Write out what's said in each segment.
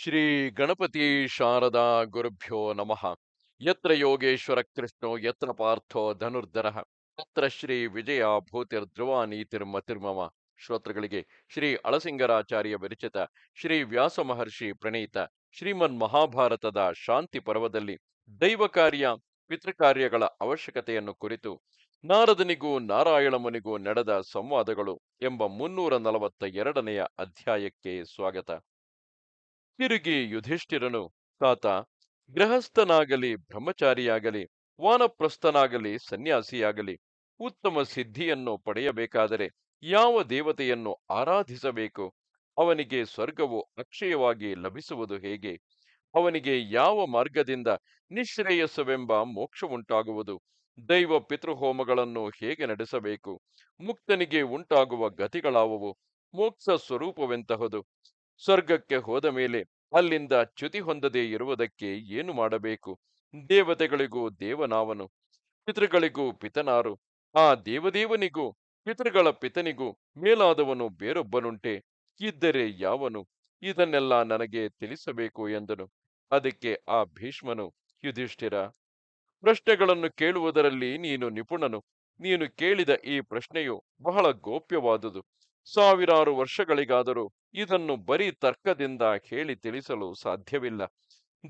ಶ್ರೀ ಗಣಪತಿ ಶಾರದಾ ಗುರುಭ್ಯೋ ನಮಃ. ಯತ್ರ ಯೋಗೇಶ್ವರ ಕೃಷ್ಣೋ, ಯತ್ರ ಪಾರ್ಥೋ ಧನುರ್ಧರ ತತ್ರ ಶ್ರೀ ವಿಜಯ ಭೂತಿರ್ಧ್ರುವ ನೀತಿರ್ಮತಿರ್ಮಮ ಶ್ರೋತೃಗಳಿಗೆ ಶ್ರೀ ಅಳಸಿಂಗರಾಚಾರ್ಯ ವಿರಚಿತ ಶ್ರೀ ವ್ಯಾಸ ಮಹರ್ಷಿ ಪ್ರಣೀತ ಶ್ರೀಮನ್ ಮಹಾಭಾರತದ ಶಾಂತಿ ಪರ್ವದಲ್ಲಿ ದೈವ ಕಾರ್ಯ ಪಿತೃಕಾರ್ಯಗಳ ಅವಶ್ಯಕತೆಯನ್ನು ಕುರಿತು ನಾರದನಿಗೂ ನಾರಾಯಣ ಮುನಿಗೂ ನಡೆದ ಸಂವಾದಗಳು ಎಂಬ ಮುನ್ನೂರ ನಲವತ್ತ ಎರಡನೆಯ ಅಧ್ಯಾಯಕ್ಕೆ ಸ್ವಾಗತ. ತಿರುಗಿ ಯುಧಿಷ್ಠಿರನು, ತಾತ, ಗೃಹಸ್ಥನಾಗಲಿ, ಬ್ರಹ್ಮಚಾರಿಯಾಗಲಿ, ವಾನಪ್ರಸ್ಥನಾಗಲಿ, ಸನ್ಯಾಸಿಯಾಗಲಿ, ಉತ್ತಮ ಸಿದ್ಧಿಯನ್ನು ಪಡೆಯಬೇಕಾದರೆ ಯಾವ ದೇವತೆಯನ್ನು ಆರಾಧಿಸಬೇಕು? ಅವನಿಗೆ ಸ್ವರ್ಗವು ಅಕ್ಷಯವಾಗಿ ಲಭಿಸುವುದು ಹೇಗೆ? ಅವನಿಗೆ ಯಾವ ಮಾರ್ಗದಿಂದ ನಿಶ್ರೇಯಸ್ಸವೆಂಬ ಮೋಕ್ಷವುಂಟಾಗುವುದು? ದೈವ ಪಿತೃಹೋಮಗಳನ್ನು ಹೇಗೆ ನಡೆಸಬೇಕು? ಮುಕ್ತನಿಗೆ ಉಂಟಾಗುವ ಗತಿಗಳಾವುವು? ಮೋಕ್ಷ ಸ್ವರೂಪವೆಂತಹದು ಸ್ವರ್ಗಕ್ಕೆ ಹೋದ ಮೇಲೆ ಅಲ್ಲಿಂದ ಚ್ಯುತಿ ಹೊಂದದೇ ಇರುವುದಕ್ಕೆ ಏನು ಮಾಡಬೇಕು? ದೇವತೆಗಳಿಗೂ ದೇವನಾವನು, ಪಿತೃಗಳಿಗೂ ಪಿತನಾರು. ಆ ದೇವದೇವನಿಗೂ, ಪಿತೃಗಳ ಪಿತನಿಗೂ ಮೇಲಾದವನು ಬೇರೊಬ್ಬನುಂಟೆ. ಇದ್ದರೆ ಯಾವನು? ಇದನ್ನೆಲ್ಲ ನನಗೆ ತಿಳಿಸಬೇಕು ಎಂದನು. ಅದಕ್ಕೆ ಆ ಭೀಷ್ಮನು, ಯುಧಿಷ್ಠಿರ, ಪ್ರಶ್ನೆಗಳನ್ನು ಕೇಳುವುದರಲ್ಲಿ ನೀನು ನಿಪುಣನು. ನೀನು ಕೇಳಿದ ಈ ಪ್ರಶ್ನೆಯು ಬಹಳ ಗೋಪ್ಯವಾದುದು. ಸಾವಿರಾರು ವರ್ಷಗಳಿಗಾದರೂ ಇದನ್ನು ಬರೀ ತರ್ಕದಿಂದ ಹೇಳಿ ತಿಳಿಸಲು ಸಾಧ್ಯವಿಲ್ಲ.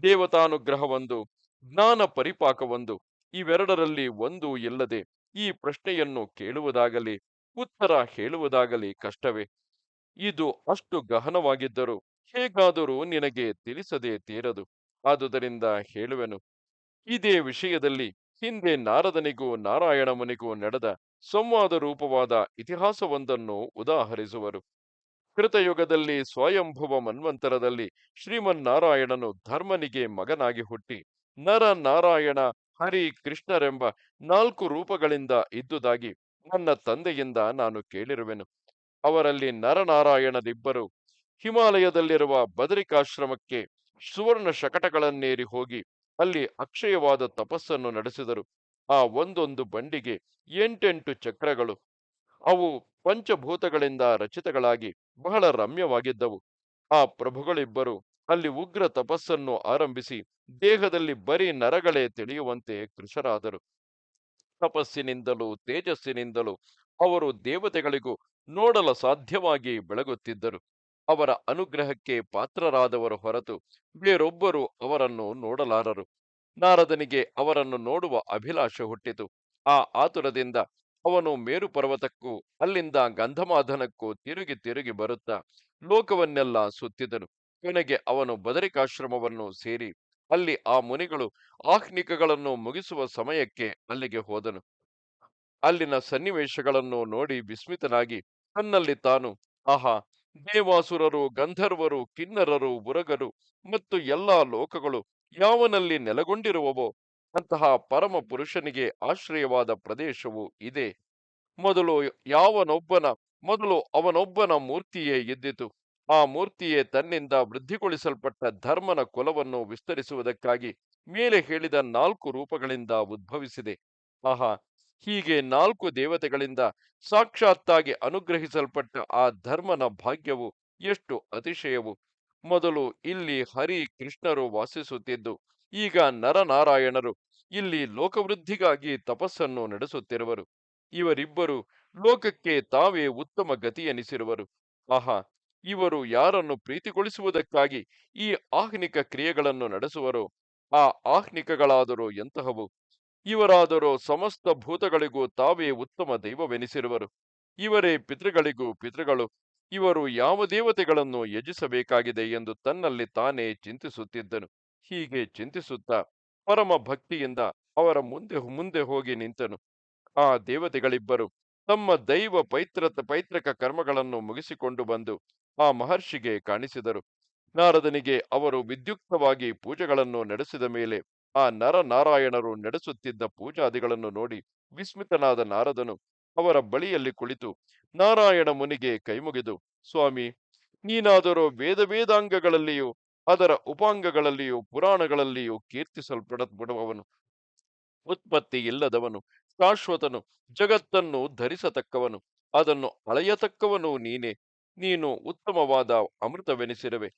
ದೇವತಾನುಗ್ರಹವೊಂದು, ಜ್ಞಾನ ಪರಿಪಾಕವೊಂದು, ಇವೆರಡರಲ್ಲಿ ಒಂದು ಇಲ್ಲದೆ ಈ ಪ್ರಶ್ನೆಯನ್ನು ಕೇಳುವುದಾಗಲಿ, ಉತ್ತರ ಹೇಳುವುದಾಗಲಿ ಕಷ್ಟವೇ. ಇದು ಅಷ್ಟು ಗಹನವಾಗಿದ್ದರೂ ಹೇಗಾದರೂ ನಿನಗೆ ತಿಳಿಸದೆ ತೀರದು. ಆದುದರಿಂದ ಹೇಳುವೆನು, ಇದೇ ವಿಷಯದಲ್ಲಿ ಹಿಂದೆ ನಾರದನಿಗೂ ನಾರಾಯಣ ಮುನಿಗೂ ನಡೆದ ಸಂವಾದ ರೂಪವಾದ ಇತಿಹಾಸವೊಂದನ್ನು ಉದಾಹರಿಸುವರು. ಕೃತಯುಗದಲ್ಲಿ ಸ್ವಯಂಭುವ ಮನ್ವಂತರದಲ್ಲಿ ಶ್ರೀಮನ್ನಾರಾಯಣನು ಧರ್ಮನಿಗೆ ಮಗನಾಗಿ ಹುಟ್ಟಿ, ನರ ನಾರಾಯಣ ಹರಿ ಕೃಷ್ಣರೆಂಬ ನಾಲ್ಕು ರೂಪಗಳಿಂದ ಇದ್ದುದಾಗಿ ನನ್ನ ತಂದೆಯಿಂದ ನಾನು ಕೇಳಿರುವೆನು. ಅವರಲ್ಲಿ ನರನಾರಾಯಣದಿಬ್ಬರು ಹಿಮಾಲಯದಲ್ಲಿರುವ ಬದರಿಕಾಶ್ರಮಕ್ಕೆ ಸುವರ್ಣ ಶಕಟಗಳನ್ನೇರಿ ಹೋಗಿ ಅಲ್ಲಿ ಅಕ್ಷಯವಾದ ತಪಸ್ಸನ್ನು ನಡೆಸಿದರು. ಆ ಒಂದೊಂದು ಬಂಡಿಗೆ ಎಂಟೆಂಟು ಚಕ್ರಗಳು. ಅವು ಪಂಚಭೂತಗಳಿಂದ ರಚಿತಗಳಾಗಿ ಬಹಳ ರಮ್ಯವಾಗಿದ್ದವು. ಆ ಪ್ರಭುಗಳಿಬ್ಬರು ಅಲ್ಲಿ ಉಗ್ರ ತಪಸ್ಸನ್ನು ಆರಂಭಿಸಿ ದೇಹದಲ್ಲಿ ಬರೀ ನರಗಳೇ ತಿಳಿಯುವಂತೆ ಕೃಶರಾದರು ತಪಸ್ಸಿನಿಂದಲೂ ತೇಜಸ್ಸಿನಿಂದಲೂ ಅವರು ದೇವತೆಗಳಿಗೂ ನೋಡಲ ಸಾಧ್ಯವಾಗಿ ಬೆಳಗುತ್ತಿದ್ದರು. ಅವರ ಅನುಗ್ರಹಕ್ಕೆ ಪಾತ್ರರಾದವರು ಹೊರತು ಬೇರೊಬ್ಬರು ಅವರನ್ನು ನೋಡಲಾರರು. ನಾರದನಿಗೆ ಅವರನ್ನು ನೋಡುವ ಅಭಿಲಾಷೆ ಹುಟ್ಟಿತು. ಆ ಆತುರದಿಂದ ಅವನು ಮೇರು ಪರ್ವತಕ್ಕೂ ಅಲ್ಲಿಂದ ಗಂಧಮಾಧನಕ್ಕೂ ತಿರುಗಿ ತಿರುಗಿ ಬರುತ್ತಾ ಲೋಕವನ್ನೆಲ್ಲ ಸುತ್ತಿದನು. ಕೊನೆಗೆ ಅವನು ಬದರಿಕಾಶ್ರಮವನ್ನು ಸೇರಿ ಅಲ್ಲಿ ಆ ಮುನಿಗಳು ಆಹ್ನಿಕಗಳನ್ನು ಮುಗಿಸುವ ಸಮಯಕ್ಕೆ ಅಲ್ಲಿಗೆ ಹೋದನು. ಅಲ್ಲಿನ ಸನ್ನಿವೇಶಗಳನ್ನು ನೋಡಿ ವಿಸ್ಮಿತನಾಗಿ ತನ್ನಲ್ಲಿ ತಾನು, ಆಹಾ ದೇವಾಸುರರು ಗಂಧರ್ವರು, ಕಿನ್ನರರು ಬುರಗರು ಮತ್ತು ಎಲ್ಲಾ ಲೋಕಗಳು ಯಾವನಲ್ಲಿ ನೆಲೆಗೊಂಡಿರುವವೋ ಅಂತಹ ಪರಮ ಪುರುಷನಿಗೆ ಆಶ್ರಯವಾದ ಪ್ರದೇಶವು ಇದೆ. ಮೊದಲು ಯಾವನೊಬ್ಬನ, ಮೊದಲು ಅವನೊಬ್ಬನ ಮೂರ್ತಿಯೇ ಇದ್ದಿತು ಆ ಮೂರ್ತಿಯೇ ತನ್ನಿಂದ ವೃದ್ಧಿಗೊಳಿಸಲ್ಪಟ್ಟ ಧರ್ಮನ ಕುಲವನ್ನು ವಿಸ್ತರಿಸುವುದಕ್ಕಾಗಿ ಮೇಲೆ ಹೇಳಿದ ನಾಲ್ಕು ರೂಪಗಳಿಂದ ಉದ್ಭವಿಸಿದೆ. ಆಹಾ ಹೀಗೆ ನಾಲ್ಕು ದೇವತೆಗಳಿಂದ ಸಾಕ್ಷಾತ್ತಾಗಿ ಅನುಗ್ರಹಿಸಲ್ಪಟ್ಟ ಆ ಧರ್ಮನ ಭಾಗ್ಯವು ಎಷ್ಟು ಅತಿಶಯವು. ಮೊದಲು ಇಲ್ಲಿ ಹರಿ ಕೃಷ್ಣರು ವಾಸಿಸುತ್ತಿದ್ದು, ಈಗ ನರನಾರಾಯಣರು ಇಲ್ಲಿ ಲೋಕವೃದ್ಧಿಗಾಗಿ ತಪಸ್ಸನ್ನು ನಡೆಸುತ್ತಿರುವರು. ಇವರಿಬ್ಬರು ಲೋಕಕ್ಕೆ ತಾವೇ ಉತ್ತಮ ಗತಿಯೆನಿಸಿರುವರು. ಆಹಾ, ಇವರು ಯಾರನ್ನು ಪ್ರೀತಿಗೊಳಿಸುವುದಕ್ಕಾಗಿ ಈ ಆಹ್ನಿಕ ಕ್ರಿಯೆಗಳನ್ನು ನಡೆಸುವರು, ಆ ಆಹ್ನಿಕಗಳಾದರೂ ಎಂತಹವು. ಇವರಾದರೋ ಸಮಸ್ತ ಭೂತಗಳಿಗೂ ತಾವೇ ಉತ್ತಮ ದೈವವೆನಿಸಿರುವರು. ಇವರೇ ಪಿತೃಗಳಿಗೂ ಪಿತೃಗಳು. ಇವರು ಯಾವ ದೇವತೆಗಳನ್ನು ಯಜಿಸಬೇಕಾಗಿದೆ ಎಂದು ತನ್ನಲ್ಲಿ ತಾನೇ ಚಿಂತಿಸುತ್ತಿದ್ದನು. ಹೀಗೆ ಚಿಂತಿಸುತ್ತಾ ಪರಮ ಭಕ್ತಿಯಿಂದ ಅವರ ಮುಂದೆ ಮುಂದೆ ಹೋಗಿ ನಿಂತನು. ಆ ದೇವತೆಗಳಿಬ್ಬರು ತಮ್ಮ ದೈವ ಪೈತ್ರ, ಪೈತ್ರಕ ಕರ್ಮಗಳನ್ನು ಮುಗಿಸಿಕೊಂಡು ಬಂದು ಆ ಮಹರ್ಷಿಗೆ ಕಾಣಿಸಿದರು. ನಾರದನಿಗೆ ಅವರು ವಿದ್ಯುಕ್ತವಾಗಿ ಪೂಜೆಗಳನ್ನು ನಡೆಸಿದ ಮೇಲೆ ಆ ನರನಾರಾಯಣರು ನಡೆಸುತ್ತಿದ್ದ ಪೂಜಾದಿಗಳನ್ನು ನೋಡಿ ವಿಸ್ಮಿತನಾದ ನಾರದನು ಅವರ ಬಳಿಯಲ್ಲಿ ಕುಳಿತು ನಾರಾಯಣ ಮುನಿಗೆ ಕೈಮುಗಿದು, ಸ್ವಾಮಿ, ನೀನಾದರೂ ವೇದ ವೇದಾಂಗಗಳಲ್ಲಿಯೂ ಅದರ ಉಪಾಂಗಗಳಲ್ಲಿಯೂ ಪುರಾಣಗಳಲ್ಲಿಯೂ ಕೀರ್ತಿಸಲ್ಪಡಬಿಡುವವನು ಉತ್ಪತ್ತಿ ಇಲ್ಲದವನು, ಶಾಶ್ವತನು, ಜಗತ್ತನ್ನು ಧರಿಸತಕ್ಕವನು, ಅದನ್ನು ಅಳೆಯತಕ್ಕವನು ನೀನೇ. ನೀನು ಉತ್ತಮವಾದ ಅಮೃತವೆನಿಸಿರುವೆ.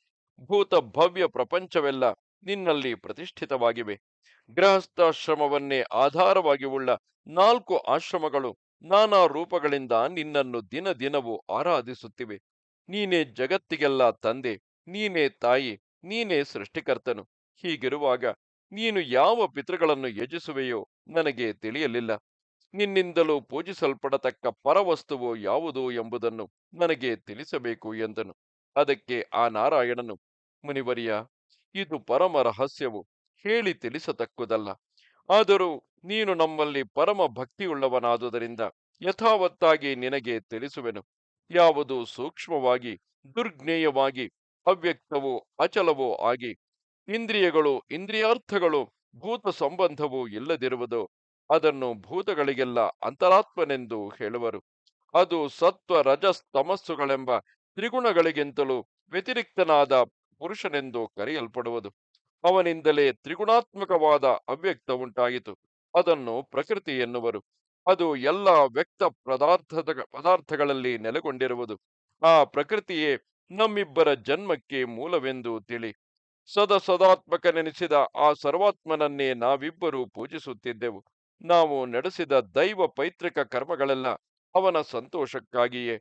ಭೂತ ಭವ್ಯ ಪ್ರಪಂಚವೆಲ್ಲ ನಿನ್ನಲ್ಲಿ ಪ್ರತಿಷ್ಠಿತವಾಗಿವೆ. ಗೃಹಸ್ಥಾಶ್ರಮವನ್ನೇ ಆಧಾರವಾಗಿ ಉಳ್ಳ ನಾಲ್ಕು ಆಶ್ರಮಗಳು ನಾನಾ ರೂಪಗಳಿಂದ ನಿನ್ನನ್ನು ದಿನ ದಿನವೂ ಆರಾಧಿಸುತ್ತಿವೆ. ನೀನೇ ಜಗತ್ತಿಗೆಲ್ಲ ತಂದೆ, ನೀನೇ ತಾಯಿ, ನೀನೇ ಸೃಷ್ಟಿಕರ್ತನು. ಹೀಗಿರುವಾಗ ನೀನು ಯಾವ ಪಿತೃಗಳನ್ನು ಯಜಿಸುವೆಯೋ ನನಗೆ ತಿಳಿಯಲಿಲ್ಲ. ನಿನ್ನಿಂದಲೂ ಪೂಜಿಸಲ್ಪಡತಕ್ಕ ಪರವಸ್ತುವು ಯಾವುದು ಎಂಬುದನ್ನು ನನಗೆ ತಿಳಿಸಬೇಕು ಎಂದನು. ಅದಕ್ಕೆ ಆ ನಾರಾಯಣನು, ಮುನಿವರಿಯ ಇದು ಪರಮ ರಹಸ್ಯವು ಹೇಳಿ ತಿಳಿಸತಕ್ಕುದಲ್ಲ. ಆದರೂ ನೀನು ನಮ್ಮಲ್ಲಿ ಪರಮ ಭಕ್ತಿಯುಳ್ಳವನಾದುದರಿಂದ ಯಥಾವತ್ತಾಗಿ ನಿನಗೆ ತಿಳಿಸುವೆನು. ಯಾವುದು ಸೂಕ್ಷ್ಮವಾಗಿ, ದುರ್ಜ್ಞೇಯವಾಗಿ, ಅವ್ಯಕ್ತವೋ, ಅಚಲವೋ ಆಗಿ, ಇಂದ್ರಿಯಗಳು, ಇಂದ್ರಿಯಾರ್ಥಗಳು, ಭೂತ ಸಂಬಂಧವೂ ಇಲ್ಲದಿರುವುದು ಅದನ್ನು ಭೂತಗಳಿಗೆಲ್ಲ ಅಂತರಾತ್ಮನೆಂದು ಹೇಳುವರು. ಅದು ಸತ್ವ, ರಜಸ್, ತಮಸ್ಸುಗಳೆಂಬ ತ್ರಿಗುಣಗಳಿಗಿಂತಲೂ ವ್ಯತಿರಿಕ್ತನಾದ ಪುರುಷನೆಂದು ಕರೆಯಲ್ಪಡುವುದು. ಅವನಿಂದಲೇ ತ್ರಿಗುಣಾತ್ಮಕವಾದ ಅವ್ಯಕ್ತ ಉಂಟಾಯಿತು. ಅದನ್ನು ಪ್ರಕೃತಿ ಎನ್ನುವರು. ಅದು ಎಲ್ಲ ವ್ಯಕ್ತ ಪದಾರ್ಥದ, ಪದಾರ್ಥಗಳಲ್ಲಿ ನೆಲೆಗೊಂಡಿರುವುದು. ಆ ಪ್ರಕೃತಿಯೇ ನಮ್ಮಿಬ್ಬರ ಜನ್ಮಕ್ಕೆ ಮೂಲವೆಂದು ತಿಳಿ. ಸದ ಸದಾತ್ಮಕನೆನಿಸಿದ ಆ ಸರ್ವಾತ್ಮನನ್ನೇ ನಾವಿಬ್ಬರೂ ಪೂಜಿಸುತ್ತಿದ್ದೆವು. ನಾವು ನಡೆಸಿದ ದೈವ ಪೈತೃಕ ಕರ್ಮಗಳೆಲ್ಲ ಅವನ ಸಂತೋಷಕ್ಕಾಗಿಯೇ.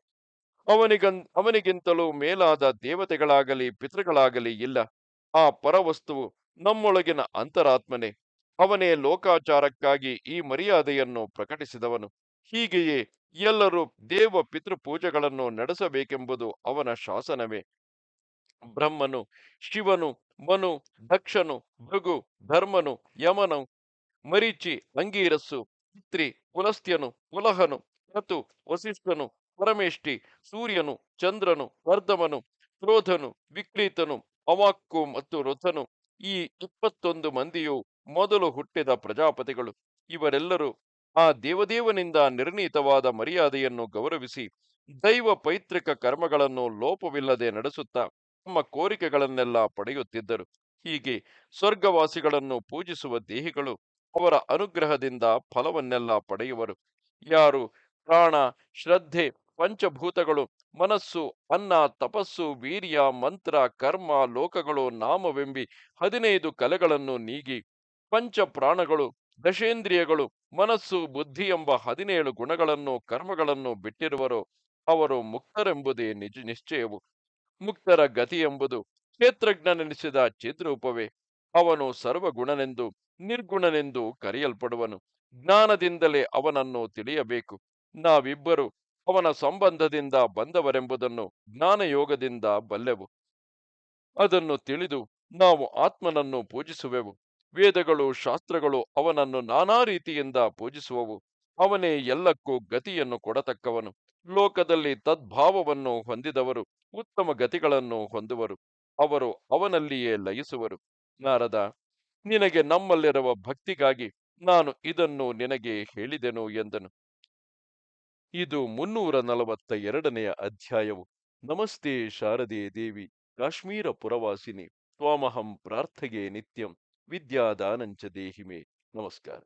ಅವನಿಗನ್, ಅವನಿಗಿಂತಲೂ ಮೇಲಾದ ದೇವತೆಗಳಾಗಲಿ ಪಿತೃಗಳಾಗಲಿ ಇಲ್ಲ. ಆ ಪರವಸ್ತುವು ನಮ್ಮೊಳಗಿನ ಅಂತರಾತ್ಮನೆ. ಅವನೇ ಲೋಕಾಚಾರಕ್ಕಾಗಿ ಈ ಮರ್ಯಾದೆಯನ್ನು ಪ್ರಕಟಿಸಿದವನು. ಹೀಗೆಯೇ ಎಲ್ಲರೂ ದೇವ ಪಿತೃ ಪೂಜೆಗಳನ್ನು ನಡೆಸಬೇಕೆಂಬುದು ಅವನ ಶಾಸನವೇ. ಬ್ರಹ್ಮನು, ಶಿವನು, ಮನು, ದಕ್ಷನು, ಭೃಗು, ಧರ್ಮನು, ಯಮನು, ಮರೀಚಿ, ಅಂಗೀರಸ್ಸು, ಪಿತ್ರಿ ಪುಲಸ್ತ್ಯನು ಪುಲಹನು ಮತ್ತು ವಸಿಷ್ಠನು ಪರಮೇಷ್ಠಿ, ಸೂರ್ಯನು, ಚಂದ್ರನು, ವರ್ಧಮನು, ಕ್ರೋಧನು, ವಿಕ್ರೀತನು, ಅವಾಕ್ಕು ಮತ್ತು ರಥನು, ಈ ಇಪ್ಪತ್ತೊಂದು ಮಂದಿಯು ಮೊದಲು ಹುಟ್ಟಿದ ಪ್ರಜಾಪತಿಗಳು. ಇವರೆಲ್ಲರೂ ಆ ದೇವದೇವನಿಂದ ನಿರ್ಣೀತವಾದ ಮರ್ಯಾದೆಯನ್ನು ಗೌರವಿಸಿ ದೈವ ಪೈತೃಕ ಕರ್ಮಗಳನ್ನು ಲೋಪವಿಲ್ಲದೆ ನಡೆಸುತ್ತಾ ತಮ್ಮ ಕೋರಿಕೆಗಳನ್ನೆಲ್ಲ ಪಡೆಯುತ್ತಿದ್ದರು. ಹೀಗೆ ಸ್ವರ್ಗವಾಸಿಗಳನ್ನು ಪೂಜಿಸುವ ದೇಹಿಗಳು ಅವರ ಅನುಗ್ರಹದಿಂದ ಫಲವನ್ನೆಲ್ಲ ಪಡೆಯುವರು. ಯಾರು ಪ್ರಾಣ, ಶ್ರದ್ಧೆ ಪಂಚಭೂತಗಳು, ಮನಸ್ಸು, ಅನ್ನ, ತಪಸ್ಸು, ವೀರ್ಯ, ಮಂತ್ರ, ಕರ್ಮ, ಲೋಕಗಳು, ನಾಮವೆಂಬಿ, ಹದಿನೈದು ಕಲೆಗಳನ್ನು ನೀಗಿ ಪಂಚ ಪ್ರಾಣಗಳು ದಶೇಂದ್ರಿಯಗಳು, ಮನಸ್ಸು, ಬುದ್ಧಿ ಎಂಬ ಹದಿನೇಳು ಗುಣಗಳನ್ನು, ಕರ್ಮಗಳನ್ನು ಬಿಟ್ಟಿರುವರು. ಅವರು ಮುಕ್ತರೆಂಬುದೇ ನಿಜ, ನಿಶ್ಚಯವು. ಮುಕ್ತರ ಗತಿ ಎಂಬುದು ಕ್ಷೇತ್ರಜ್ಞನೆನಿಸಿದ ಚಿದ್ರೂಪವೇ. ಅವನು ಸರ್ವಗುಣನೆಂದು, ನಿರ್ಗುಣನೆಂದು ಕರೆಯಲ್ಪಡುವನು. ಜ್ಞಾನದಿಂದಲೇ ಅವನನ್ನು ತಿಳಿಯಬೇಕು. ನಾವಿಬ್ಬರು ಅವನ ಸಂಬಂಧದಿಂದ ಬಂದವರೆಂಬುದನ್ನು ಜ್ಞಾನಯೋಗದಿಂದ ಬಲ್ಲೆವು. ಅದನ್ನು ತಿಳಿದು ನಾವು ಆತ್ಮನನ್ನು ಪೂಜಿಸುವೆವು. ವೇದಗಳು, ಶಾಸ್ತ್ರಗಳು ಅವನನ್ನು ನಾನಾ ರೀತಿಯಿಂದ ಪೂಜಿಸುವವು. ಅವನೇ ಎಲ್ಲಕ್ಕೂ ಗತಿಯನ್ನು ಕೊಡತಕ್ಕವನು. ಲೋಕದಲ್ಲಿ ತದ್ಭಾವವನ್ನು ಹೊಂದಿದವರು ಉತ್ತಮ ಗತಿಗಳನ್ನು ಹೊಂದುವರು. ಅವರು ಅವನಲ್ಲಿಯೇ ಲಯಿಸುವರು. ನಾರದ, ನಿನಗೆ ನಮ್ಮಲ್ಲಿರುವ ಭಕ್ತಿಗಾಗಿ ನಾನು ಇದನ್ನು ನಿನಗೆ ಹೇಳಿದೆನು ಎಂದನು. ಇದು ಮುನ್ನೂರ ನಲವತ್ತ ಎರಡನೆಯ ಅಧ್ಯಾಯವು. ನಮಸ್ತೆ ಶಾರದೆ ದೇವಿ, ಕಾಶ್ಮೀರ ಪುರವಾಸಿನಿ, ತ್ವಾಮಹಂ ಪ್ರಾರ್ಥಗೆ ನಿತ್ಯಂ, ವಿದ್ಯಾದಾನಂಚ ದೇಹಿಮೆ. ನಮಸ್ಕಾರ.